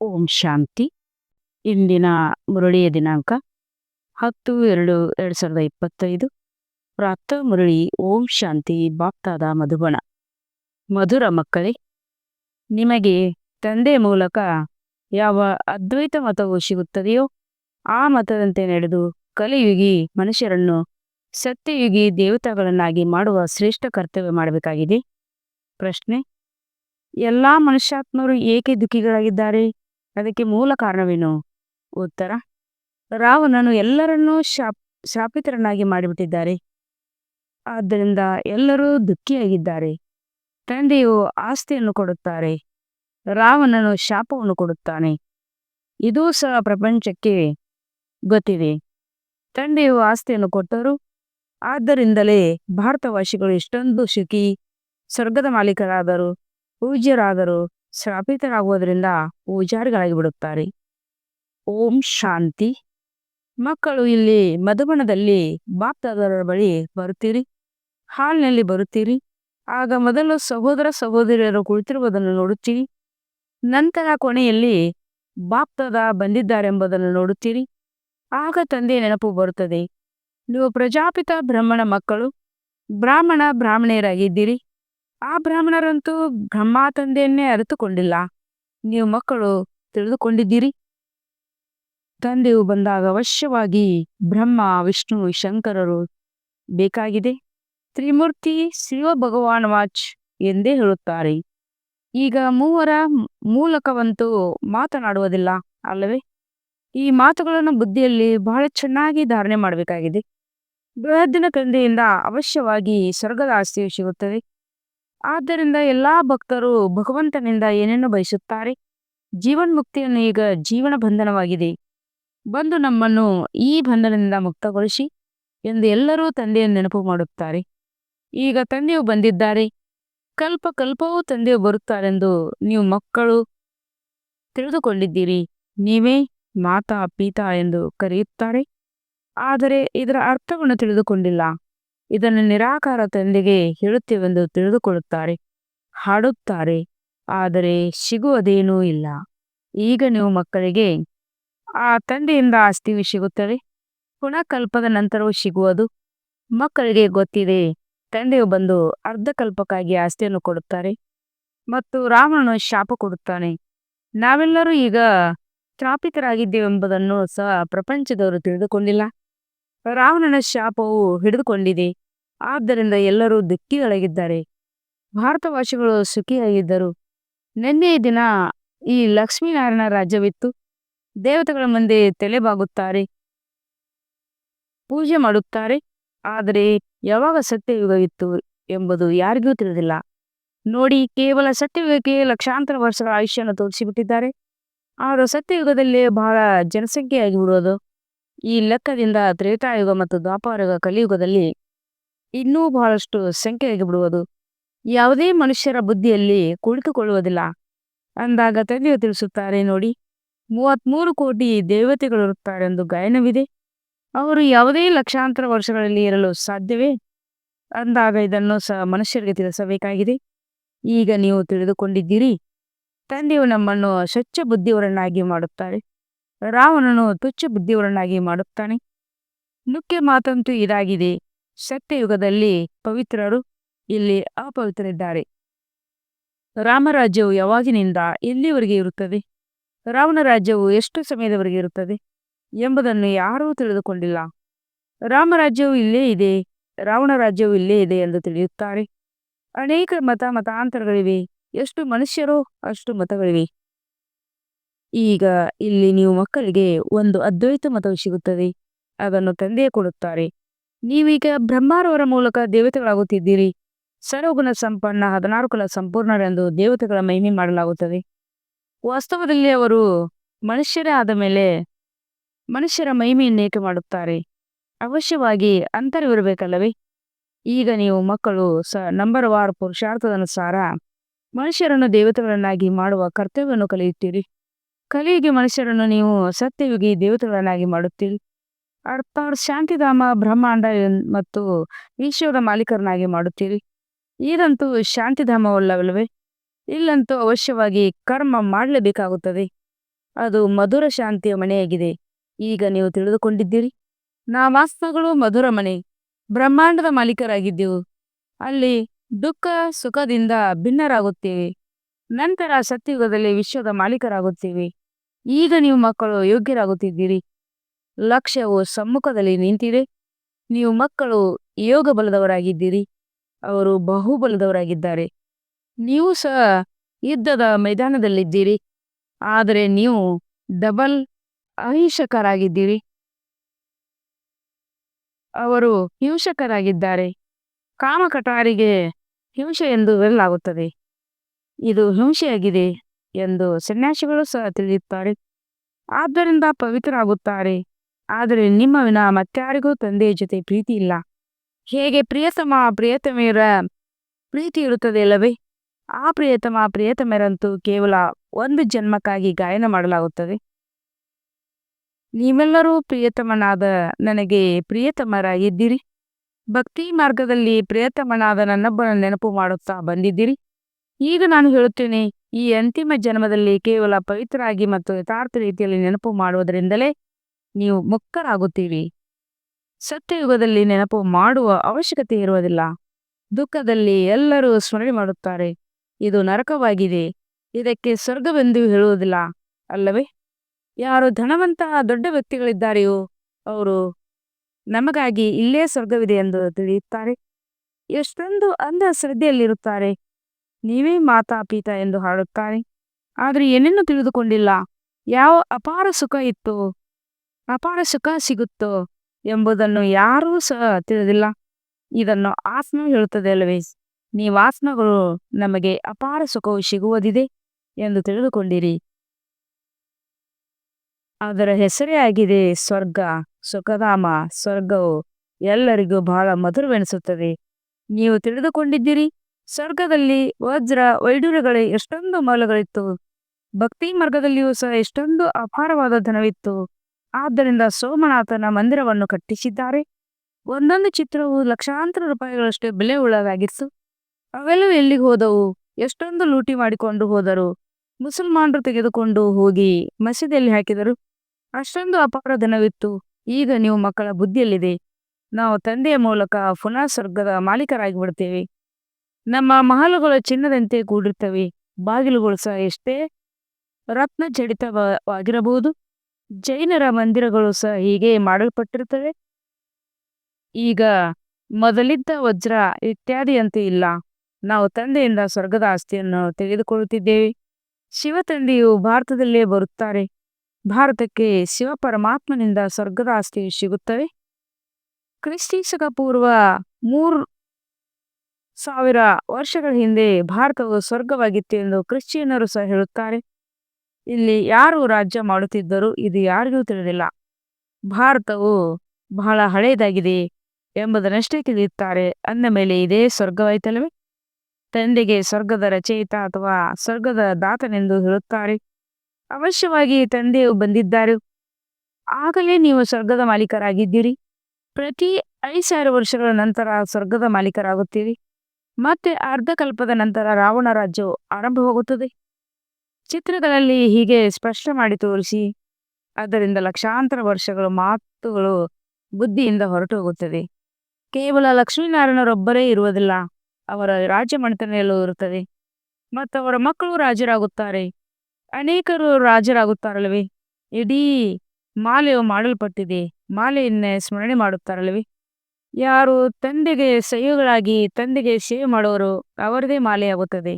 ಓಂ ಶಾಂತಿ. ಇಂದಿನ ಮುರಳಿಯ ದಿನಾಂಕ ಹತ್ತು ಎರಡು ಎರಡು ಸಾವಿರದ ಇಪ್ಪತ್ತೈದು. ಪ್ರಾಪ್ತ ಮುರಳಿ ಓಂ ಶಾಂತಿ ಬಾಪ್ತಾದ ಮಧುಬಣ ಮಧುರ ಮಕ್ಕಳೇ, ನಿಮಗೆ ತಂದೆ ಮೂಲಕ ಯಾವ ಅದ್ವೈತ ಮತವು ಸಿಗುತ್ತದೆಯೋ ಆ ಮತದಂತೆ ನಡೆದು ಕಲಿಯುಗಿ ಮನುಷ್ಯರನ್ನು ಸತ್ಯಯುಗಿ ದೇವತೆಗಳನ್ನಾಗಿ ಮಾಡುವ ಶ್ರೇಷ್ಠ ಕರ್ತವ್ಯ ಮಾಡಬೇಕಾಗಿದೆ. ಪ್ರಶ್ನೆ, ಎಲ್ಲ ಮನುಷ್ಯಾತ್ಮರು ಏಕೆ ದುಃಖಿಗಳಾಗಿದ್ದಾರೆ? ಅದಕ್ಕೆ ಮೂಲ ಕಾರಣವೇನು? ಉತ್ತರ, ರಾವಣನು ಎಲ್ಲರನ್ನೂ ಶಾಪ್, ಶಾಪಿತರನ್ನಾಗಿ ಮಾಡಿಬಿಟ್ಟಿದ್ದಾರೆ. ಆದ್ದರಿಂದ ಎಲ್ಲರೂ ದುಃಖಿಯಾಗಿದ್ದಾರೆ. ತಂದೆಯು ಆಸ್ತಿಯನ್ನು ಕೊಡುತ್ತಾರೆ. ರಾವಣನು ಶಾಪವನ್ನು ಕೊಡುತ್ತಾನೆ. ಇದೂ ಸಹ ಪ್ರಪಂಚಕ್ಕೆ ಗೊತ್ತಿದೆ. ತಂದೆಯು ಆಸ್ತಿಯನ್ನು ಕೊಟ್ಟರು. ಆದ್ದರಿಂದಲೇ ಭಾರತವಾಸಿಗಳು ಇಷ್ಟೊಂದು ಸುಖಿ, ಸ್ವರ್ಗದ ಮಾಲೀಕರಾದರು, ಪೂಜ್ಯರಾದರು. ಶಾಪಿತರಾಗುವುದರಿಂದ ಪೂಜಾರಿಗಳಾಗಿ ಬಿಡುತ್ತಾರೆ ಓಂ ಶಾಂತಿ. ಮಕ್ಕಳು ಇಲ್ಲಿ ಮಧುಬಣದಲ್ಲಿ ಬಾಪ್ತಾದರ ಬಳಿ ಬರುತ್ತೀರಿ. ಹಾಲ್ನಲ್ಲಿ ಬರುತ್ತೀರಿ. ಆಗ ಮೊದಲು ಸಹೋದರ ಸಹೋದರಿಯರು ಕುಳಿತಿರುವುದನ್ನು ನೋಡುತ್ತೀರಿ. ನಂತರ ಕೊನೆಯಲ್ಲಿ ಬಾಪ್ತದ ಬಂದಿದ್ದಾರೆಂಬುದನ್ನು ನೋಡುತ್ತೀರಿ. ಆಗ ತಂದೆ ನೆನಪು ಬರುತ್ತದೆ. ನೀವು ಪ್ರಜಾಪಿತ ಬ್ರಹ್ಮಣ ಮಕ್ಕಳು, ಬ್ರಾಹ್ಮಣ ಬ್ರಾಹ್ಮಣಿಯರಾಗಿದ್ದೀರಿ. ಆ ಬ್ರಾಹ್ಮಣರಂತೂ ಬ್ರಹ್ಮ ತಂದೆಯನ್ನೇ ಅರಿತುಕೊಂಡಿಲ್ಲ. ನೀವು ಮಕ್ಕಳು ತಿಳಿದುಕೊಂಡಿದ್ದೀರಿ? ತಂದೆಯು ಬಂದಾಗ ಅವಶ್ಯವಾಗಿ ಬ್ರಹ್ಮ, ವಿಷ್ಣು, ಶಂಕರರು ಬೇಕಾಗಿದೆ. ತ್ರಿಮೂರ್ತಿ ಶಿವ ಭಗವಾನ್ ವಾಚ್ ಎಂದೇ ಹೇಳುತ್ತಾರೆ. ಈಗ ಮೂವರ ಮೂಲಕವಂತೂ ಮಾತನಾಡುವುದಿಲ್ಲ, ಅಲ್ಲವೇ? ಈ ಮಾತುಗಳನ್ನು ಬುದ್ಧಿಯಲ್ಲಿ ಬಹಳ ಚೆನ್ನಾಗಿ ಧಾರಣೆ ಮಾಡಬೇಕಾಗಿದೆ. ಬೃಹದ್ದಿನ ತಂದೆಯಿಂದ ಅವಶ್ಯವಾಗಿ ಸ್ವರ್ಗದ ಆಸ್ತಿಯು ಸಿಗುತ್ತದೆ. ಆದ್ದರಿಂದ ಎಲ್ಲಾ ಭಕ್ತರು ಭಗವಂತನಿಂದ ಏನನ್ನು ಬಯಸುತ್ತಾರೆ? ಜೀವನ್ಮುಕ್ತಿಯನ್ನು ಈಗ ಜೀವನ ಬಂಧನವಾಗಿದೆ. ಬಂದು ನಮ್ಮನ್ನು ಈ ಬಂಧನದಿಂದ ಮುಕ್ತಗೊಳಿಸಿ ಎಂದು ಎಲ್ಲರೂ ತಂದೆಯನ್ನು ನೆನಪು ಮಾಡುತ್ತಾರೆ. ಈಗ ತಂದೆಯು ಬಂದಿದ್ದಾರೆ. ಕಲ್ಪ ಕಲ್ಪವೂ ತಂದೆಯು ಬರುತ್ತಾರೆಂದು ನೀವು ಮಕ್ಕಳು ತಿಳಿದುಕೊಂಡಿದ್ದೀರಿ. ನೀವೇ ಮಾತಾ, ಪೀತಾ ಎಂದು ಕರೆಯುತ್ತಾರೆ. ಆದರೆ ಇದರ ಅರ್ಥವನ್ನು ತಿಳಿದುಕೊಂಡಿಲ್ಲ. ಇದನ್ನು ನಿರಾಕಾರ ತಂದೆಗೆ ಹೇಳುತ್ತೇವೆಂದು ತಿಳಿದುಕೊಳ್ಳುತ್ತಾರೆ. ಹಾಡುತ್ತಾರೆ, ಆದರೆ ಸಿಗುವುದೇನೂ ಇಲ್ಲ. ಈಗ ನೀವು ಮಕ್ಕಳಿಗೆ, ಆ ತಂದೆಯಿಂದ ಆಸ್ತಿಯು ಸಿಗುತ್ತದೆ ಪುನಃ ನಂತರವೂ ಸಿಗುವುದು. ಮಕ್ಕಳಿಗೆ ಗೊತ್ತಿದೆ, ತಂದೆಯು ಬಂದು ಅರ್ಧ ಕಲ್ಪಕ್ಕಾಗಿ ಆಸ್ತಿಯನ್ನು ಕೊಡುತ್ತಾರೆ ಮತ್ತು ರಾಮನು ಶಾಪ ಕೊಡುತ್ತಾನೆ. ನಾವೆಲ್ಲರೂ ಈಗ ಸ್ಥಾಪಿತರಾಗಿದ್ದೇವೆಂಬುದನ್ನು ಸಹ ಪ್ರಪಂಚದವರು ತಿಳಿದುಕೊಂಡಿಲ್ಲ. ರಾವಣನ ಶಾಪವು ಹಿಡಿದುಕೊಂಡಿದೆ. ಆದ್ದರಿಂದ ಎಲ್ಲರೂ ದುಃಖಿಗಳಾಗಿದ್ದಾರೆ. ಭಾರತವಾಸಿಗಳು ಸುಖಿಯಾಗಿದ್ದರು. ನಿನ್ನೆಯ ದಿನ ಈ ಲಕ್ಷ್ಮೀನಾರಾಯಣ ರಾಜ್ಯವಿತ್ತು. ದೇವತೆಗಳ ಮುಂದೆ ತಲೆಬಾಗುತ್ತಾರೆ. ಪೂಜೆ ಮಾಡುತ್ತಾರೆ. ಆದರೆ ಯಾವಾಗ ಸತ್ಯಯುಗವಿತ್ತು ಎಂಬುದು ಯಾರಿಗೂ ತಿಳಿದಿಲ್ಲ. ನೋಡಿ, ಕೇವಲ ಸತ್ಯಯುಗಕ್ಕೆ ಲಕ್ಷಾಂತರ ವರ್ಷಗಳ ಆಯುಷ್ಯವನ್ನು ತೋರಿಸಿಬಿಟ್ಟಿದ್ದಾರೆ. ಆದರೆ ಸತ್ಯಯುಗದಲ್ಲಿ ಬಹಳ ಜನಸಂಖ್ಯೆ ಬಿಡುವುದು ಈ ಲೆಕ್ಕದಿಂದ ತ್ರೇತಾಯುಗ ಮತ್ತು ದ್ವಾಪಾರಯುಗ ಕಲಿಯುಗದಲ್ಲಿ ಇನ್ನೂ ಬಹಳಷ್ಟು ಸಂಖ್ಯೆಯಾಗಿ ಬಿಡುವುದು. ಯಾವುದೇ ಮನುಷ್ಯರ ಬುದ್ಧಿಯಲ್ಲಿ ಕುಳಿತುಕೊಳ್ಳುವುದಿಲ್ಲ ಅಂದಾಗ ತಂದೆಯು ತಿಳಿಸುತ್ತಾರೆ, ನೋಡಿ, ಮೂವತ್ಮೂರು ಕೋಟಿ ದೇವತೆಗಳಿರುತ್ತಾರೆ ಎಂದು ಗಾಯನವಿದೆ. ಅವರು ಯಾವುದೇ ಲಕ್ಷಾಂತರ ವರ್ಷಗಳಲ್ಲಿ ಇರಲು ಸಾಧ್ಯವೇ? ಅಂದಾಗ ಇದನ್ನು ಸಹ ಮನುಷ್ಯರಿಗೆ ತಿಳಿಸಬೇಕಾಗಿದೆ. ಈಗ ನೀವು ತಿಳಿದುಕೊಂಡಿದ್ದೀರಿ, ತಂದೆಯು ನಮ್ಮನ್ನು ಸ್ವಚ್ಛ ಬುದ್ಧಿಯವರನ್ನಾಗಿ ಮಾಡುತ್ತಾರೆ. ರಾವಣನು ತುಚ್ಚ ಬುದ್ಧಿವರನ್ನಾಗಿ ಮಾಡುತ್ತಾನೆ. ಮುಖ್ಯ ಮಾತಂತೂ ಇದಾಗಿದೆ. ಸತ್ಯಯುಗದಲ್ಲಿ ಪವಿತ್ರರು ಇಲ್ಲಿ ಅಪವಿತ್ರರಿದ್ದಾರೆ. ರಾಮರಾಜ್ಯವು ಯಾವಾಗಿನಿಂದ ಎಲ್ಲಿವರೆಗೆ ಇರುತ್ತದೆ? ರಾವಣ ರಾಜ್ಯವು ಎಷ್ಟು ಸಮಯದವರೆಗೆ ಇರುತ್ತದೆ ಎಂಬುದನ್ನು ಯಾರೂ ತಿಳಿದುಕೊಂಡಿಲ್ಲ. ರಾಮರಾಜ್ಯವು ಇಲ್ಲೇ ಇದೆ, ರಾವಣ ರಾಜ್ಯವು ಇಲ್ಲೇ ಇದೆ ಎಂದು ತಿಳಿಯುತ್ತಾರೆ. ಅನೇಕ ಮತ ಮತಾಂತರಗಳಿವೆ. ಎಷ್ಟು ಮನುಷ್ಯರೋ ಅಷ್ಟು ಮತಗಳಿವೆ. ಈಗ ಇಲ್ಲಿ ನೀವು ಮಕ್ಕಳಿಗೆ ಒಂದು ಅದ್ವೈತ ಮತವು ಸಿಗುತ್ತದೆ. ಅದನ್ನು ತಂದೆಯೇ ಕೊಡುತ್ತಾರೆ. ನೀವೀಗ ಬ್ರಹ್ಮಾರವರ ಮೂಲಕ ದೇವತೆಗಳಾಗುತ್ತಿದ್ದೀರಿ. ಸರ್ವಗುಣ ಸಂಪನ್ನ ಹದಿನಾರು ಕುಲ ಸಂಪೂರ್ಣರೆಂದು ದೇವತೆಗಳ ಮಹಿಮೆ ಮಾಡಲಾಗುತ್ತದೆ. ವಾಸ್ತವದಲ್ಲಿ ಅವರು ಮನುಷ್ಯರೇ ಆದ ಮೇಲೆ ಮನುಷ್ಯರ ಮಹಿಮೆಯನ್ನೇಕೆ ಮಾಡುತ್ತಾರೆ? ಅವಶ್ಯವಾಗಿ ಅಂತರವಿರಬೇಕಲ್ಲವೇ ಈಗ ನೀವು ಮಕ್ಕಳು ಸ ನಂಬರ್ ವಾರ್ ಪುರುಷಾರ್ಥದನುಸಾರ ಮನುಷ್ಯರನ್ನು ದೇವತೆಗಳನ್ನಾಗಿ ಮಾಡುವ ಕರ್ತವ್ಯವನ್ನು ಕಲಿಯುತ್ತೀರಿ. ಕಲಿಯುಗಿ ಮನುಷ್ಯರನ್ನು ನೀವು ಸತ್ಯಯುಗಿ ದೇವತೆಗಳನ್ನಾಗಿ ಮಾಡುತ್ತೀರಿ. ಅರ್ಥಾತ್ ಶಾಂತಿಧಾಮ, ಬ್ರಹ್ಮಾಂಡ ಮತ್ತು ಈಶ್ವರ ಮಾಲೀಕರನ್ನಾಗಿ ಮಾಡುತ್ತೀರಿ. ಇದಂತೂ ಶಾಂತಿಧಾಮವಲ್ಲವಲ್ಲವೇ ಇಲ್ಲಂತೂ ಅವಶ್ಯವಾಗಿ ಕರ್ಮ ಮಾಡಲೇಬೇಕಾಗುತ್ತದೆ. ಅದು ಮಧುರ ಶಾಂತಿಯ ಮನೆಯಾಗಿದೆ. ಈಗ ನೀವು ತಿಳಿದುಕೊಂಡಿದ್ದೀರಿ. ನಾವಾಸ್ತಗಳು ಮಧುರ ಮನೆ. ಬ್ರಹ್ಮಾಂಡದ ಮಾಲೀಕರಾಗಿದ್ದೆವು. ಅಲ್ಲಿ ದುಃಖ ಸುಖದಿಂದ ಭಿನ್ನರಾಗುತ್ತೇವೆ. ನಂತರ ಸತ್ಯಯುಗದಲ್ಲಿ ವಿಶ್ವದ ಮಾಲೀಕರಾಗುತ್ತೇವೆ. ಈಗ ನೀವು ಮಕ್ಕಳು ಯೋಗ್ಯರಾಗುತ್ತಿದ್ದೀರಿ. ಲಕ್ಷ್ಯವು ಸಮ್ಮುಖದಲ್ಲಿ ನಿಂತಿದೆ. ನೀವು ಮಕ್ಕಳು ಯೋಗ ಬಲದವರಾಗಿದ್ದೀರಿ ಅವರು ಬಹುಬಲದವರಾಗಿದ್ದಾರೆ. ನೀವು ಸಹ ಯುದ್ಧದ ಮೈದಾನದಲ್ಲಿದ್ದೀರಿ. ಆದರೆ ನೀವು ಡಬಲ್ ಅಹಿಂಸಕರಾಗಿದ್ದೀರಿ. ಅವರು ಹಿಂಸಕರಾಗಿದ್ದಾರೆ. ಕಾಮಕಟಾರಿಗೆ ಹಿಂಸೆ ಎಂದು ಹೇಳಲಾಗುತ್ತದೆ. ಇದು ಹಿಂಸೆಯಾಗಿದೆ. ಎಂದು ಸನ್ಯಾಸಿಗಳು ಸಹ ತಿಳಿಯುತ್ತಾರೆ. ಆದ್ದರಿಂದ ಪವಿತ್ರರಾಗುತ್ತಾರೆ. ಆದರೆ ನಿಮ್ಮ ವಿನ ಮತ್ತಾರಿಗೂ ತಂದೆಯ ಜೊತೆ ಪ್ರೀತಿ ಇಲ್ಲ. ಹೇಗೆ ಪ್ರಿಯತಮ ಪ್ರಿಯತಮೆಯರ ಪ್ರೀತಿ ಇರುತ್ತದೆ ಅಲ್ಲವೇ? ಆ ಪ್ರಿಯತಮ ಪ್ರಿಯತಮೆಯರಂತೂ ಕೇವಲ ಒಂದು ಜನ್ಮಕ್ಕಾಗಿ ಗಾಯನ ಮಾಡಲಾಗುತ್ತದೆ. ನೀವೆಲ್ಲರೂ ಪ್ರಿಯತಮನಾದ ನನಗೆ ಪ್ರಿಯತಮರಾಗಿದ್ದೀರಿ. ಭಕ್ತಿ ಮಾರ್ಗದಲ್ಲಿ ಪ್ರಿಯತಮನಾದ ನನ್ನೊಬ್ಬನ ನೆನಪು ಮಾಡುತ್ತಾ ಬಂದಿದ್ದೀರಿ. ಈಗ ನಾನು ಹೇಳುತ್ತೇನೆ, ಈ ಅಂತಿಮ ಜನ್ಮದಲ್ಲಿ ಕೇವಲ ಪವಿತ್ರರಾಗಿ ಮತ್ತು ಯಥಾರ್ಥ ರೀತಿಯಲ್ಲಿ ನೆನಪು ಮಾಡುವುದರಿಂದಲೇ ನೀವು ಮುಕ್ತರಾಗುತ್ತೀರಿ. ಸತ್ಯಯುಗದಲ್ಲಿ ನೆನಪು ಮಾಡುವ ಅವಶ್ಯಕತೆ ಇರುವುದಿಲ್ಲ. ದುಃಖದಲ್ಲಿ ಎಲ್ಲರೂ ಸ್ಮರಣೆ ಮಾಡುತ್ತಾರೆ. ಇದು ನರಕವಾಗಿದೆ. ಇದಕ್ಕೆ ಸ್ವರ್ಗವೆಂದು ಹೇಳುವುದಿಲ್ಲ, ಅಲ್ಲವೇ? ಯಾರು ಧನವಂತ ದೊಡ್ಡ ವ್ಯಕ್ತಿಗಳಿದ್ದಾರೆಯೋ ಅವರು ನಮಗಾಗಿ ಇಲ್ಲೇ ಸ್ವರ್ಗವಿದೆ ಎಂದು ತಿಳಿಯುತ್ತಾರೆ. ಎಷ್ಟೊಂದು ಅಂಧ ಶ್ರದ್ಧೆಯಲ್ಲಿರುತ್ತಾರೆ ನೀವೇ ಮಾತಾ ಪೀತ ಎಂದು ಹಾಡುತ್ತಾರೆ. ಆದರೆ ಏನೇನು ತಿಳಿದುಕೊಂಡಿಲ್ಲ. ಯಾವ ಅಪಾರ ಸುಖ ಇತ್ತು? ಅಪಾರ ಸುಖ ಸಿಗುತ್ತೋ ಎಂಬುದನ್ನು ಯಾರೂ ಸಹ ತಿಳಿದಿಲ್ಲ. ಇದನ್ನು ಆತ್ಮ ಹೇಳುತ್ತದೆ ಅಲ್ಲವೇ ನೀವಾತ್ಮಗಳು ನಮಗೆ ಅಪಾರ ಸುಖವು ಸಿಗುವುದಿದೆ ಎಂದು ತಿಳಿದುಕೊಂಡಿರಿ. ಅದರ ಹೆಸರೇ ಆಗಿದೆ ಸ್ವರ್ಗ, ಸುಖಧಾಮ. ಸ್ವರ್ಗವು ಎಲ್ಲರಿಗೂ ಬಹಳ ಮಧುರವೆನಿಸುತ್ತದೆ. ನೀವು ತಿಳಿದುಕೊಂಡಿದ್ದೀರಿ? ಸ್ವರ್ಗದಲ್ಲಿ ವಜ್ರ ವೈಡೂರ್ಯಗಳ ಎಷ್ಟೊಂದು ಮೌಲ್ಯಗಳಿತ್ತು. ಭಕ್ತಿ ಮಾರ್ಗದಲ್ಲಿಯೂ ಸಹ ಎಷ್ಟೊಂದು ಅಪಾರವಾದ ಧನವಿತ್ತು. ಆದ್ದರಿಂದ ಸೋಮನಾಥನ ಮಂದಿರವನ್ನು ಕಟ್ಟಿಸಿದ್ದಾರೆ. ಒಂದೊಂದು ಚಿತ್ರವು ಲಕ್ಷಾಂತರ ರೂಪಾಯಿಗಳಷ್ಟು ಬೆಲೆ ಉಳ್ಳದಾಗಿತ್ತು. ಅವೆಲ್ಲವೂ ಎಲ್ಲಿಗೆ ಹೋದವು? ಎಷ್ಟೊಂದು ಲೂಟಿ ಮಾಡಿಕೊಂಡು ಹೋದರು? ಮುಸಲ್ಮಾನರು ತೆಗೆದುಕೊಂಡು ಹೋಗಿ ಮಸೀದಿಯಲ್ಲಿ ಹಾಕಿದರು. ಅಷ್ಟೊಂದು ಅಪಾರ ಧನವಿತ್ತು. ಈಗ ನೀವು ಮಕ್ಕಳ ಬುದ್ಧಿಯಲ್ಲಿದೆ. ನಾವು ತಂದೆಯ ಮೂಲಕ ಪುನಃ ಸ್ವರ್ಗದ ಮಾಲೀಕರಾಗಿ ಬಿಡ್ತೇವೆ ನಮ್ಮ ಮಹಲುಗಳು ಚಿನ್ನದಂತೆ ಕೂಡಿರ್ತವೆ ಬಾಗಿಲುಗಳು ಸಹ ಎಷ್ಟೇ ರತ್ನ ಜಡಿತವಾಗಿರಬಹುದು ಜೈನರ ಮಂದಿರಗಳು ಸಹ ಹೀಗೆ ಮಾಡಲ್ಪಟ್ಟಿರ್ತವೆ ಈಗ ಮೊದಲಿದ್ದ ವಜ್ರ ಇತ್ಯಾದಿಯಂತೆ ಇಲ್ಲ. ನಾವು ತಂದೆಯಿಂದ ಸ್ವರ್ಗದ ಆಸ್ತಿಯನ್ನು ತೆಗೆದುಕೊಳ್ಳುತ್ತಿದ್ದೇವೆ. ಶಿವ ತಂದೆಯು ಭಾರತದಲ್ಲೇ ಬರುತ್ತಾರೆ. ಭಾರತಕ್ಕೆ ಶಿವ ಪರಮಾತ್ಮನಿಂದ ಸ್ವರ್ಗದ ಆಸ್ತಿಯು ಸಿಗುತ್ತವೆ. ಕ್ರಿಸ್ತೀಶಕ ಪೂರ್ವ ಮೂರು ಸಾವಿರ ವರ್ಷಗಳ ಹಿಂದೆ ಭಾರತವು ಸ್ವರ್ಗವಾಗಿತ್ತು ಎಂದು ಕ್ರಿಶ್ಚಿಯನ್ನರು ಸಹ ಹೇಳುತ್ತಾರೆ. ಇಲ್ಲಿ ಯಾರು ರಾಜ್ಯ ಮಾಡುತ್ತಿದ್ದರು ಇದು ಯಾರಿಗೂ ತಿಳಿದಿಲ್ಲ. ಭಾರತವು ಬಹಳ ಹಳೆಯದಾಗಿದೆ ಎಂಬುದನ್ನಷ್ಟೇ ತಿಳಿಯುತ್ತಾರೆ. ಅಂದ ಮೇಲೆ ಇದೇ ಸ್ವರ್ಗವಾಯಿತಲ್ಲವೇ? ತಂದೆಗೆ ಸ್ವರ್ಗದ ರಚಯಿತ ಅಥವಾ ಸ್ವರ್ಗದ ದಾತನೆಂದು ಹೇಳುತ್ತಾರೆ. ಅವಶ್ಯವಾಗಿ ತಂದೆಯು ಬಂದಿದ್ದಾರೆ. ಆಗಲೇ ನೀವು ಸ್ವರ್ಗದ ಮಾಲೀಕರಾಗಿದ್ದೀರಿ. ಪ್ರತಿ ಐದು ಸಾವಿರ ವರ್ಷಗಳ ನಂತರ ಸ್ವರ್ಗದ ಮಾಲೀಕರಾಗುತ್ತೀರಿ. ಮತ್ತೆ ಅರ್ಧ ಕಲ್ಪದ ನಂತರ ರಾವಣ ರಾಜ್ಯವು ಆರಂಭವಾಗುತ್ತದೆ. ಚಿತ್ರಗಳಲ್ಲಿ ಹೀಗೆ ಸ್ಪಷ್ಟ ಮಾಡಿ ತೋರಿಸಿ, ಅದರಿಂದ ಲಕ್ಷಾಂತರ ವರ್ಷಗಳ ಮಾತುಗಳು ಬುದ್ಧಿಯಿಂದ ಹೊರಟು ಹೋಗುತ್ತದೆ ಕೇವಲ ಲಕ್ಷ್ಮೀನಾರಾಯಣರೊಬ್ಬರೇ ಇರುವುದಿಲ್ಲ, ಅವರ ರಾಜ್ಯ ಮನೆತನೆಯಲ್ಲೂ ಇರುತ್ತದೆ. ಮತ್ತು ಅವರ ಮಕ್ಕಳು ರಾಜರಾಗುತ್ತಾರೆ. ಅನೇಕರು ರಾಜರಾಗುತ್ತಾರಲ್ವೇ ಇಡೀ ಮಾಲೆಯು ಮಾಡಲ್ಪಟ್ಟಿದೆ, ಮಾಲೆಯನ್ನೇ ಸ್ಮರಣೆ ಮಾಡುತ್ತಾರಲ್ಲವೇ? ಯಾರು ತಂದೆಗೆ ಸಹ್ಯಗಳಾಗಿ ತಂದೆಗೆ ಸೇವೆ ಮಾಡುವರು ಅವರದೇ ಮಾಲೆಯಾಗುತ್ತದೆ.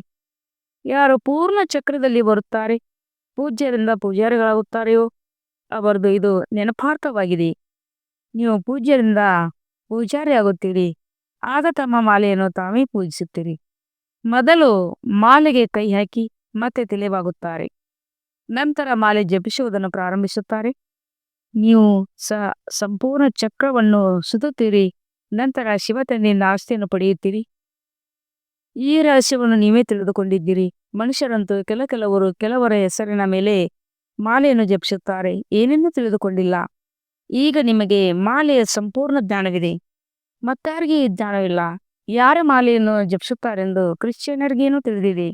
ಯಾರು ಪೂರ್ಣ ಚಕ್ರದಲ್ಲಿ ಬರುತ್ತಾರೆ, ಪೂಜ್ಯರಿಂದ ಪೂಜಾರಿಗಳಾಗುತ್ತಾರೆಯೋ ಅವರದು ಇದು ನೆನಪಾರ್ಥವಾಗಿದೆ. ನೀವು ಪೂಜ್ಯರಿಂದ ಪೂಜಾರಿ ಆಗುತ್ತೀರಿ ಆಗ ತಮ್ಮ ಮಾಲೆಯನ್ನು ತಾವೇ ಪೂಜಿಸುತ್ತೀರಿ. ಮೊದಲು ಮಾಲೆಗೆ ಕೈ ಹಾಕಿ ಮತ್ತೆ ತಿಳಿವಾಗುತ್ತಾರೆ ನಂತರ ಮಾಲೆ ಜಪಿಸುವುದನ್ನು ಪ್ರಾರಂಭಿಸುತ್ತಾರೆ. ನೀವು ಸ ಸಂಪೂರ್ಣ ಚಕ್ರವನ್ನು ಸುತ್ತುತ್ತೀರಿ ನಂತರ ಶಿವತಂದೆಯಿಂದ ಆಸ್ತಿಯನ್ನು ಪಡೆಯುತ್ತೀರಿ? ಈ ರಹಸ್ಯವನ್ನು ನೀವೇ ತಿಳಿದುಕೊಂಡಿದ್ದೀರಿ. ಮನುಷ್ಯರಂತೂ ಕೆಲ ಕೆಲವರು ಕೆಲವರ ಹೆಸರಿನ ಮೇಲೆ ಮಾಲೆಯನ್ನು ಜಪಿಸುತ್ತಾರೆ. ಏನೆಂದು ತಿಳಿದುಕೊಂಡಿಲ್ಲ. ಈಗ ನಿಮಗೆ ಮಾಲೆಯ ಸಂಪೂರ್ಣ ಜ್ಞಾನವಿದೆ. ಮತ್ತಾರಿಗೆ ಈ ಜ್ಞಾನವಿಲ್ಲ. ಯಾರ ಮಾಲೆಯನ್ನು ಜಪಿಸುತ್ತಾರೆಂದು ಕ್ರಿಶ್ಚಿಯನರಿಗೇನೂ ತಿಳಿದಿದೆ?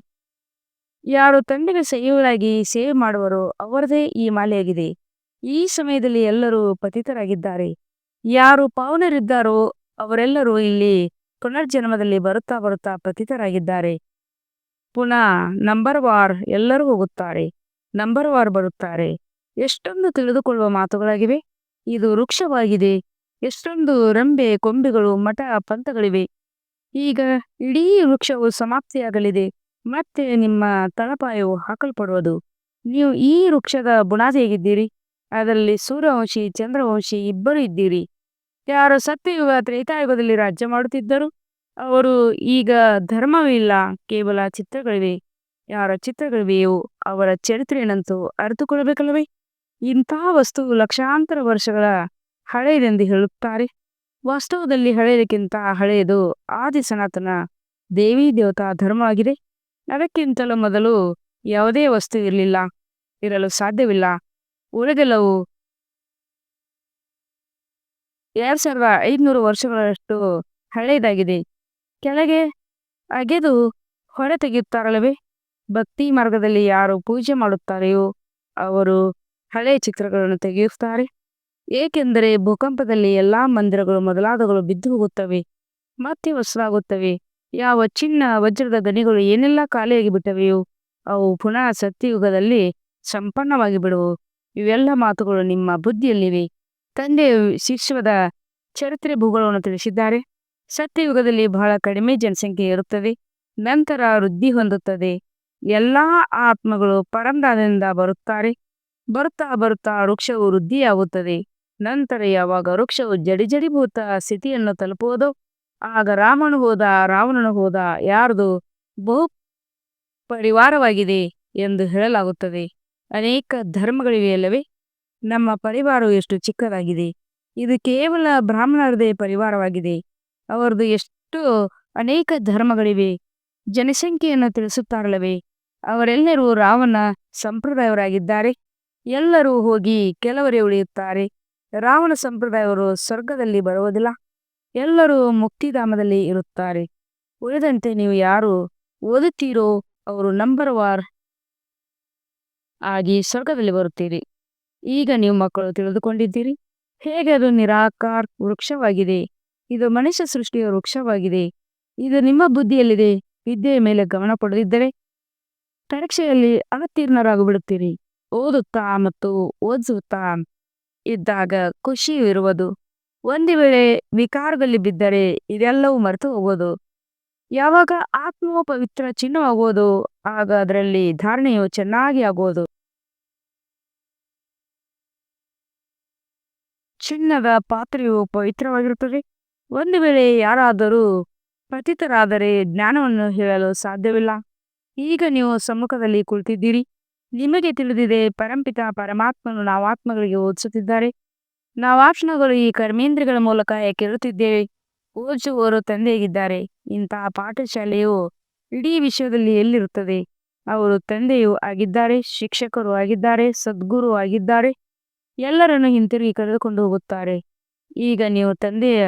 ಯಾರು ತಂಡೆಗೆ ಸಹಿಯಾಗಿ ಸೇವೆ ಮಾಡುವರೋ ಅವರದೇ ಈ ಮಾಲೆಯಾಗಿದೆ. ಈ ಸಮಯದಲ್ಲಿ ಎಲ್ಲರೂ ಪತಿತರಾಗಿದ್ದಾರೆ. ಯಾರು ಪಾವನರಿದ್ದಾರೋ ಅವರೆಲ್ಲರೂ ಇಲ್ಲಿ ಪುನರ್ಜನ್ಮದಲ್ಲಿ ಬರುತ್ತಾ ಬರುತ್ತಾ ಪತಿತರಾಗಿದ್ದಾರೆ ಪುನಃ ನಂಬರ್ ವಾರ್ ಎಲ್ಲರೂ ಹೋಗುತ್ತಾರೆ. ನಂಬರ್ ವಾರ್ ಬರುತ್ತಾರೆ. ಎಷ್ಟೊಂದು ತಿಳಿದುಕೊಳ್ಳುವ ಮಾತುಗಳಾಗಿವೆ. ಇದು ವೃಕ್ಷವಾಗಿದೆ. ಎಷ್ಟೊಂದು ರಂಬೆ, ಕೊಂಬೆಗಳು, ಮಠ, ಪಂಥಗಳಿವೆ. ಈಗ ಇಡೀ ವೃಕ್ಷವು ಸಮಾಪ್ತಿಯಾಗಲಿದೆ. ಮತ್ತೆ ನಿಮ್ಮ ತಳಪಾಯವು ಹಾಕಲ್ಪಡುವುದು. ನೀವು ಈ ವೃಕ್ಷದ ಬುನಾದಿಯಾಗಿದ್ದೀರಿ. ಅದರಲ್ಲಿ ಸೂರ್ಯವಂಶಿ, ಚಂದ್ರವಂಶಿ ಇಬ್ಬರು ಇದ್ದೀರಿ. ಯಾರು ಸತ್ಯಯುಗ ತ್ರೇತಾಯುಗದಲ್ಲಿ ರಾಜ್ಯ ಮಾಡುತ್ತಿದ್ದರು? ಅವರು ಈಗ ಧರ್ಮವಿಲ್ಲ, ಕೇವಲ ಚಿತ್ರಗಳಿವೆ. ಯಾರ ಚಿತ್ರಗಳಿವೆಯೋ ಅವರ ಚರಿತ್ರೆಯನ್ನಂತೂ ಅರಿತುಕೊಳ್ಳಬೇಕಲ್ಲವೇ? ಇಂಥ ವಸ್ತು ಲಕ್ಷಾಂತರ ವರ್ಷಗಳ ಹಳೆಯದೆಂದು ಹೇಳುತ್ತಾರೆ. ವಾಸ್ತವದಲ್ಲಿ ಹಳೆಯದಕ್ಕಿಂತ ಹಳೆಯದು ಆದಿ ಸನಾತನ ದೇವಿ ದೇವತಾ ಧರ್ಮವಾಗಿದೆ ಅದಕ್ಕಿಂತಲೂ ಮೊದಲು ಯಾವುದೇ ವಸ್ತು ಇರಲಿಲ್ಲ, ಇರಲು ಸಾಧ್ಯವಿಲ್ಲ. ಉಳಿದೆಲ್ಲವು ಎರಡ್ ಸಾವಿರದ ಐದುನೂರು ವರ್ಷಗಳಷ್ಟು ಹಳೆಯದಾಗಿದೆ ಕೆಳಗೆ ಅಗೆದು ಹೊರ ತೆಗೆಯುತ್ತಾರಲ್ಲವೇ? ಭಕ್ತಿ ಮಾರ್ಗದಲ್ಲಿ ಯಾರು ಪೂಜೆ ಮಾಡುತ್ತಾರೆಯೋ ಅವರು ಹಳೆಯ ಚಿತ್ರಗಳನ್ನು ತೆಗೆಯುತ್ತಾರೆ. ಏಕೆಂದರೆ ಭೂಕಂಪದಲ್ಲಿ ಎಲ್ಲಾ ಮಂದಿರಗಳು ಮೊದಲಾದಗಳು ಬಿದ್ದು ಹೋಗುತ್ತವೆ, ಮತ್ತೆ ಹೊಸರಾಗುತ್ತವೆ ಯಾವ ಚಿನ್ನ, ವಜ್ರದ ಗಣಿಗಳು ಏನೆಲ್ಲ ಖಾಲಿಯಾಗಿ ಬಿಟ್ಟವೆಯೋ ಅವು ಪುನಃ ಸತ್ಯಯುಗದಲ್ಲಿ ಸಂಪನ್ನವಾಗಿ ಬಿಡುವು ಇವೆಲ್ಲ ಮಾತುಗಳು ನಿಮ್ಮ ಬುದ್ಧಿಯಲ್ಲಿವೆ. ತಂದೆ ಶಿಕ್ಷಣದ ಚರಿತ್ರೆ ಭೂಗೋಳವನ್ನು ತಿಳಿಸಿದ್ದಾರೆ. ಸತ್ಯಯುಗದಲ್ಲಿ ಬಹಳ ಕಡಿಮೆ ಜನಸಂಖ್ಯೆ ಇರುತ್ತದೆ. ನಂತರ ವೃದ್ಧಿ ಹೊಂದುತ್ತದೆ. ಎಲ್ಲ ಆತ್ಮಗಳು ಪರಂದಾದಿಂದ ಬರುತ್ತಾರೆ. ಬರುತ್ತಾ ಬರುತ್ತಾ ವೃಕ್ಷವು ವೃದ್ಧಿಯಾಗುತ್ತದೆ. ನಂತರ ಯಾವಾಗ ವೃಕ್ಷವು ಜಡಿಜಡಿಭೂತ ಸ್ಥಿತಿಯನ್ನು ತಲುಪುವುದೋ, ಆಗ ರಾಮನು ಹೋದ, ರಾವಣನು ಹೋದ, ಯಾರದು ಬಹು ಪರಿವಾರವಾಗಿದೆ ಎಂದು ಹೇಳಲಾಗುತ್ತದೆ. ಅನೇಕ ಧರ್ಮಗಳಿವೆಯಲ್ಲವೇ? ನಮ್ಮ ಪರಿವಾರವು ಎಷ್ಟು ಚಿಕ್ಕದಾಗಿದೆ. ಇದು ಕೇವಲ ಬ್ರಾಹ್ಮಣರದೇ ಪರಿವಾರವಾಗಿದೆ. ಅವರದು ಎಷ್ಟು ಅನೇಕ ಧರ್ಮಗಳಿವೆ. ಜನಸಂಖ್ಯೆಯನ್ನು ತಿಳಿಸುತ್ತಾರಲ್ಲವೇ. ಅವರೆಲ್ಲರೂ ರಾವಣ ಸಂಪ್ರದಾಯವರಾಗಿದ್ದಾರೆ. ಎಲ್ಲರೂ ಹೋಗಿ ಕೆಲವರೇ ಉಳಿಯುತ್ತಾರೆ. ರಾವಣ ಸಂಪ್ರದಾಯವರು ಸ್ವರ್ಗದಲ್ಲಿ ಬರುವುದಿಲ್ಲ. ಎಲ್ಲರೂ ಮುಕ್ತಿಧಾಮದಲ್ಲಿ ಇರುತ್ತಾರೆ. ಉಳಿದಂತೆ ನೀವು ಯಾರು ಓದುತ್ತೀರೋ ಅವರು ನಂಬರ್ ವಾರ್ ಆಗಿ ಸ್ವರ್ಗದಲ್ಲಿ ಬರುತ್ತೀರಿ. ಈಗ ನೀವು ಮಕ್ಕಳು ತಿಳಿದುಕೊಂಡಿದ್ದೀರಿ. ಹೇಗೆ ಅದು ನಿರಾಕಾರ ವೃಕ್ಷವಾಗಿದೆ. ಇದು ಮನುಷ್ಯ ಸೃಷ್ಟಿಯ ವೃಕ್ಷವಾಗಿದೆ. ಇದು ನಿಮ್ಮ ಬುದ್ಧಿಯಲ್ಲಿದೆ. ವಿದ್ಯೆಯ ಮೇಲೆ ಗಮನ ಪಡೆದಿದ್ದರೆ ಪರೀಕ್ಷೆಯಲ್ಲಿ ಅವತೀರ್ಣರಾಗಿಬಿಡುತ್ತೀರಿ ಓದುತ್ತಾ ಮತ್ತು ಓದಿಸುತ್ತಾ ಇದ್ದಾಗ ಖುಷಿಯೂ ಇರುವುದು. ಒಂದು ವೇಳೆ ವಿಕಾರದಲ್ಲಿ ಬಿದ್ದರೆ ಇದೆಲ್ಲವೂ ಮರೆತು ಹೋಗೋದು. ಯಾವಾಗ ಆತ್ಮವು ಪವಿತ್ರ ಚಿನ್ನವಾಗುವುದು ಆಗ ಅದರಲ್ಲಿ ಧಾರಣೆಯು ಚೆನ್ನಾಗಿ ಆಗುವುದು ಚಿನ್ನದ ಪಾತ್ರೆಯು ಪವಿತ್ರವಾಗಿರುತ್ತದೆ. ಒಂದು ವೇಳೆ ಯಾರಾದರೂ ಪತಿತರಾದರೆ ಜ್ಞಾನವನ್ನು ಹೇಳಲು ಸಾಧ್ಯವಿಲ್ಲ. ಈಗ ನೀವು ಸಮ್ಮುಖದಲ್ಲಿ ಕುಳಿತಿದ್ದೀರಿ. ನಿಮಗೆ ತಿಳಿದಿದೆ, ಪರಂಪಿತ ಪರಮಾತ್ಮನು ನಾವಾತ್ಮಗಳಿಗೆ ಓದಿಸುತ್ತಿದ್ದಾರೆ. ನಾವಾತ್ಮಗಳು ಈ ಕರ್ಮೇಂದ್ರಿಗಳ ಮೂಲಕ ಕೇಳುತ್ತಿದ್ದೇವೆ ಓದಿಸುವವರು ತಂದೆಯಾಗಿದ್ದಾರೆ. ಇಂತಹ ಪಾಠಶಾಲೆಯು ಇಡೀ ವಿಷಯದಲ್ಲಿ ಎಲ್ಲಿರುತ್ತದೆ? ಅವರು ತಂದೆಯೂ ಆಗಿದ್ದಾರೆ, ಶಿಕ್ಷಕರು ಆಗಿದ್ದಾರೆ, ಸದ್ಗುರು ಆಗಿದ್ದಾರೆ. ಎಲ್ಲರನ್ನು ಹಿಂತಿರುಗಿ ಕರೆದುಕೊಂಡು ಹೋಗುತ್ತಾರೆ. ಈಗ ನೀವು ತಂದೆಯ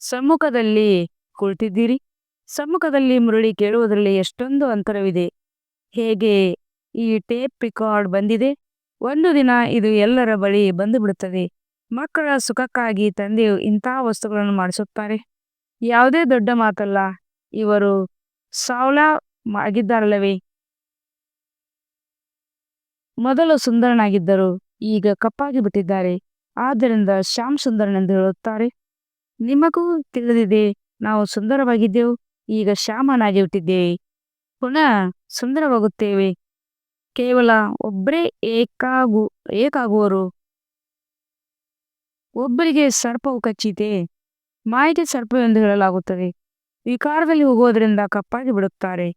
ಸಮ್ಮುಖದಲ್ಲಿ ಕುಳಿತಿದ್ದೀರಿ. ಸಮ್ಮುಖದಲ್ಲಿ ಮುರಳಿ ಕೇಳುವುದರಲ್ಲಿ ಎಷ್ಟೊಂದು ಅಂತರವಿದೆ. ಹೇಗೆ ಈ ಟೇಪ್ ರಿಕಾರ್ಡ್ ಬಂದಿದೆ? ಒಂದು ದಿನ ಇದು ಎಲ್ಲರ ಬಳಿ ಬಂದು ಬಿಡುತ್ತದೆ ಮಕ್ಕಳ ಸುಖಕ್ಕಾಗಿ ತಂದೆಯು ಇಂತಹ ವಸ್ತುಗಳನ್ನು ಮಾಡಿಸುತ್ತಾರೆ. ಯಾವುದೇ ದೊಡ್ಡ ಮಾತಲ್ಲ, ಇವರು ಸಾವಲ ಆಗಿದ್ದಾರಲ್ಲವೇ? ಮೊದಲು ಸುಂದರನಾಗಿದ್ದರು. ಈಗ ಕಪ್ಪಾಗಿ ಬಿಟ್ಟಿದ್ದಾರೆ. ಆದ್ದರಿಂದ ಶ್ಯಾಮ್ ಸುಂದರನೆಂದು ಹೇಳುತ್ತಾರೆ, ನಿಮಗೂ ತಿಳಿದಿದೆ, ನಾವು ಸುಂದರವಾಗಿದ್ದೆವು, ಈಗ ಶ್ಯಾಮನಾಗಿ ಬಿಟ್ಟಿದ್ದೇವೆ ಪುನಃ ಸುಂದರವಾಗುತ್ತೇವೆ. ಕೇವಲ ಒಬ್ಬರೇ ಏಕಾಗು, ಏಕಾಗುವರು. ಒಬ್ಬರಿಗೆ ಸರ್ಪವು ಕಚ್ಚಿದೆ ಮಾಯಿಗೆ ಸರ್ಪವೆಂದು ಹೇಳಲಾಗುತ್ತದೆ. ವಿಕಾರದಲ್ಲಿ ಹೋಗುವುದರಿಂದ ಕಪ್ಪಾಗಿ ಬಿಡುತ್ತಾರೆ.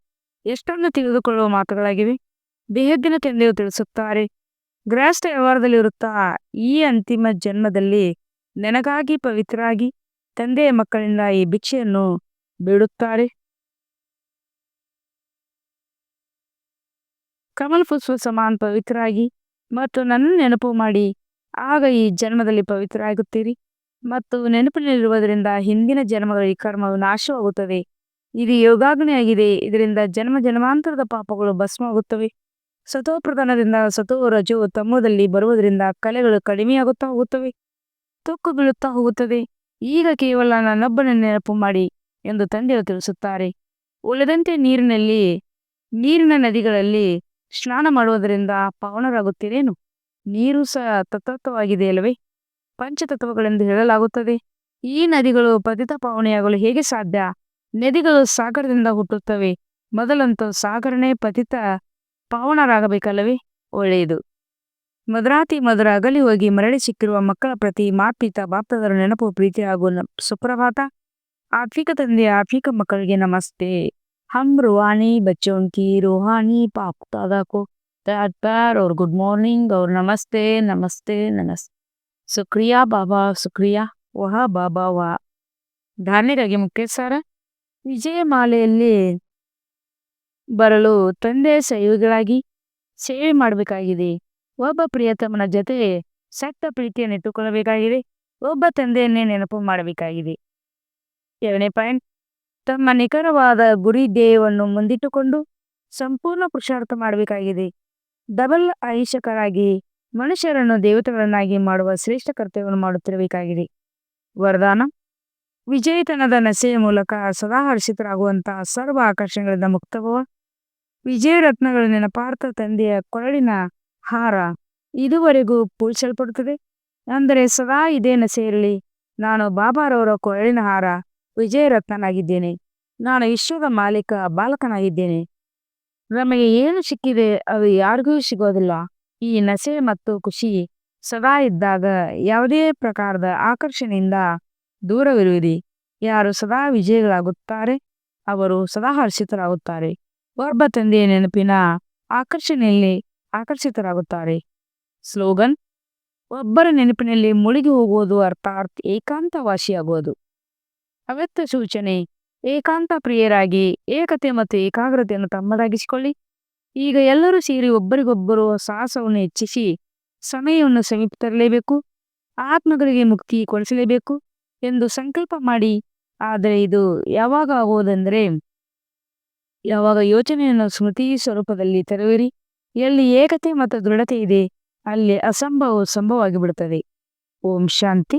ಎಷ್ಟೊಂದು ತಿಳಿದುಕೊಳ್ಳುವ ಮಾತುಗಳಾಗಿವೆ. ಬೇಹದ್ದಿನ ತಂದೆಯು ತಿಳಿಸುತ್ತಾರೆ ಗೃಹಸ್ಥ ವ್ಯವಹಾರದಲ್ಲಿರುತ್ತಾ ಈ ಅಂತಿಮ ಜನ್ಮದಲ್ಲಿ ನನಗಾಗಿ ಪವಿತ್ರಾಗಿ ತಂದೆಯ ಮಕ್ಕಳಿಂದ ಈ ಭಿಕ್ಷೆಯನ್ನು ಬಿಡುತ್ತಾರೆ? ಕಮಲ್ ಪುಷ್ಪ ಸಮಾನ್ ಪವಿತ್ರಾಗಿ ಮತ್ತು ನನ್ನ ನೆನಪು ಮಾಡಿ, ಆಗ ಈ ಜನ್ಮದಲ್ಲಿ ಪವಿತ್ರರಾಗುತ್ತೀರಿ. ಮತ್ತು ನೆನಪಿನಲ್ಲಿರುವುದರಿಂದ ಹಿಂದಿನ ಜನ್ಮಗಳ ಈ ಕರ್ಮವು ನಾಶವಾಗುತ್ತದೆ. ಇದು ಯೋಗಾಗ್ನಿಯಾಗಿದೆ. ಇದರಿಂದ ಜನ್ಮ ಜನ್ಮಾಂತರದ ಪಾಪಗಳು ಭಸ್ಮವಾಗುತ್ತವೆ. ಸತೋಪ್ರಧಾನದಿಂದ ಸತೋ ರಜು ತಮ್ಮದಲ್ಲಿ ಬರುವುದರಿಂದ ಕಲೆಗಳು ಕಡಿಮೆಯಾಗುತ್ತಾ ಹೋಗುತ್ತವೆ ತುಕ್ಕು ಬೀಳುತ್ತಾ ಹೋಗುತ್ತದೆ. ಈಗ ಕೇವಲ ನನ್ನೊಬ್ಬನ ನೆನಪು ಮಾಡಿ ಎಂದು ತಂದೆಯರು ತಿಳಿಸುತ್ತಾರೆ. ಉಳಿದಂತೆ ನೀರಿನಲ್ಲಿ, ನೀರಿನ ನದಿಗಳಲ್ಲಿ ಸ್ನಾನ ಮಾಡುವುದರಿಂದ ಪಾವನರಾಗುತ್ತೀರೇನು ನೀರು ಸಹ ತತ್ವವಾಗಿದೆ ಅಲ್ಲವೇ ಪಂಚತತ್ವಗಳೆಂದು ಹೇಳಲಾಗುತ್ತದೆ. ಈ ನದಿಗಳು ಪತಿತ ಪಾವನೆಯಾಗಲು ಹೇಗೆ ಸಾಧ್ಯ? ನದಿಗಳು ಸಾಗರದಿಂದ ಹುಟ್ಟುತ್ತವೆ. ಮೊದಲಂತೂ ಸಾಗರನೇ ಪತಿತ ಪಾವನರಾಗಬೇಕಲ್ಲವೇ? ಒಳ್ಳೆಯದು. ಮದ್ರಾತಿ ಮದುರಾಗಲಿ ಹೋಗಿ ಮರಳಿ ಸಿಕ್ಕಿರುವ ಮಕ್ಕಳ ಪ್ರತಿ ಮಾಪಿತ ಬಾಪ್ತದರ ನೆನಪು, ಪ್ರೀತಿ ಹಾಗೂ ಸುಪ್ರಭಾತ. ಆತ್ವಿಕ ತಂದೆ ಆತ್ವಿಕ ಮಕ್ಕಳಿಗೆ ನಮಸ್ತೆ. ಹಮ್ ರುಹಾನಿ, ಬಚ್ಚೋಂಕಿ, ರೋಹಾನಿ, ಪಾಪ್ ಪ್ಯಾರ್ ಅವ್ರ ಗುಡ್ ಮಾರ್ನಿಂಗ್, ಅವ್ರ ನಮಸ್ತೆ ನಮಸ್ತೆ ನಮಸ್ತೆ ಸುಕ್ರಿಯಾ ಬಾಬಾ, ಸುಕ್ರಿಯಾ. ವಹ ಬಾಬಾ, ವಹ. ಧಾನ್ಯಗಾಗಿ ಮುಖ್ಯ ಸರ್. ವಿಜಯಮಾಲೆಯಲ್ಲಿ ಬರಲು ತಂದೆ ಸಹಯೋಗಿಗಳಾಗಿ ಸೇವೆ ಮಾಡಬೇಕಾಗಿದೆ. ಒಬ್ಬ ಪ್ರಿಯತಮನ ಜೊತೆ ಸಕ್ತ ಪ್ರೀತಿಯನ್ನು ಇಟ್ಟುಕೊಳ್ಳಬೇಕಾಗಿದೆ. ಒಬ್ಬ ತಂದೆಯನ್ನೇ ನೆನಪು ಮಾಡಬೇಕಾಗಿದೆ. ಎರಡನೇ ಪಾಯಿಂಟ್, ತಮ್ಮ ನಿಖರವಾದ ಗುರಿ ಧ್ಯೇಯವನ್ನು ಮುಂದಿಟ್ಟುಕೊಂಡು ಸಂಪೂರ್ಣ ಪುರುಷಾರ್ಥ ಮಾಡಬೇಕಾಗಿದೆ. ಡಬಲ್ ಆಯುಷಕರಾಗಿ ಮನುಷ್ಯರನ್ನು ದೇವತೆಗಳನ್ನಾಗಿ ಮಾಡುವ ಶ್ರೇಷ್ಠ ಕರ್ತವ್ಯವನ್ನು ಮಾಡುತ್ತಿರಬೇಕಾಗಿದೆ. ವರದಾನ, ವಿಜಯತನದ ನಸೆಯ ಮೂಲಕ ಸದಾ ಹರ್ಷಿತರಾಗುವಂತಹ ಸರ್ವ ಆಕರ್ಷಣೆಗಳಿಂದ ಮುಕ್ತವ ವಿಜಯ ರತ್ನಗಳ ನೆನಪಾರ್ಥ ತಂದೆಯ ಕೊರಳಿನ ಹಾರ ಇದುವರೆಗೂ ಪೂಜಿಸಲ್ಪಡುತ್ತದೆ. ಅಂದರೆ, ಸದಾ ಇದೇ ಸೇರಲಿ, ನಾನು ಬಾಬಾರವರ ಕೊರಳಿನ ಹಾರ ವಿಜಯರತ್ನನಾಗಿದ್ದೇನೆ. ನಾನು ವಿಶ್ವದ ಮಾಲೀಕ, ಬಾಲಕನಾಗಿದ್ದೇನೆ. ನಮಗೆ ಏನು ಸಿಕ್ಕಿದೆ, ಅದು ಯಾರಿಗೂ ಸಿಗೋದಿಲ್ಲ. ಈ ನಸೆ ಮತ್ತು ಖುಷಿ ಸದಾ ಇದ್ದಾಗ ಯಾವುದೇ ಪ್ರಕಾರದ ಆಕರ್ಷಣೆಯಿಂದ ದೂರವಿರುವಿರಿ. ಯಾರು ಸದಾ ವಿಜಯಗಳಾಗುತ್ತಾರೆ, ಅವರು ಸದಾ ಹರ್ಷಿತರಾಗುತ್ತಾರೆ. ಒಬ್ಬ ತಂದೆಯ ನೆನಪಿನ ಆಕರ್ಷಣೆಯಲ್ಲಿ ಆಕರ್ಷಿತರಾಗುತ್ತಾರೆ. ಸ್ಲೋಗನ್, ಒಬ್ಬರ ನೆನಪಿನಲ್ಲಿ ಮುಳುಗಿ ಹೋಗುವುದು ಅರ್ಥಾತ್ ಏಕಾಂತವಾಸಿಯಾಗುವುದು. ಅವ್ಯಕ್ತ ಸೂಚನೆ, ಏಕಾಂತ ಪ್ರಿಯರಾಗಿ, ಏಕತೆ ಮತ್ತು ಏಕಾಗ್ರತೆಯನ್ನು ತಮ್ಮದಾಗಿಸಿಕೊಳ್ಳಿ. ಈಗ ಎಲ್ಲರೂ ಸೇರಿ ಒಬ್ಬರಿಗೊಬ್ಬರು ಸಾಹಸವನ್ನು ಹೆಚ್ಚಿಸಿ, ಸಮಯವನ್ನು ಸಮೀಪ ತರಲೇಬೇಕು, ಆತ್ಮಗಳಿಗೆ ಮುಕ್ತಿ ಕೊಡಿಸಲೇಬೇಕು ಎಂದು ಸಂಕಲ್ಪ ಮಾಡಿ. ಆದರೆ ಇದು ಯಾವಾಗ ಆಗುವುದೆಂದರೆ ಯಾವಾಗ ಯೋಚನೆಯನ್ನು ಸ್ಮೃತಿ ಸ್ವರೂಪದಲ್ಲಿ ತೆರವಿರಿ ಎಲ್ಲಿ ಏಕತೆ ಮತ್ತು ದೃಢತೆ ಇದೆ. ಅಲ್ಲಿ ಅಸಂಭವ ಸಂಭವವಾಗಿ ಬಿಡುತ್ತದೆ ಓಂ ಶಾಂತಿ.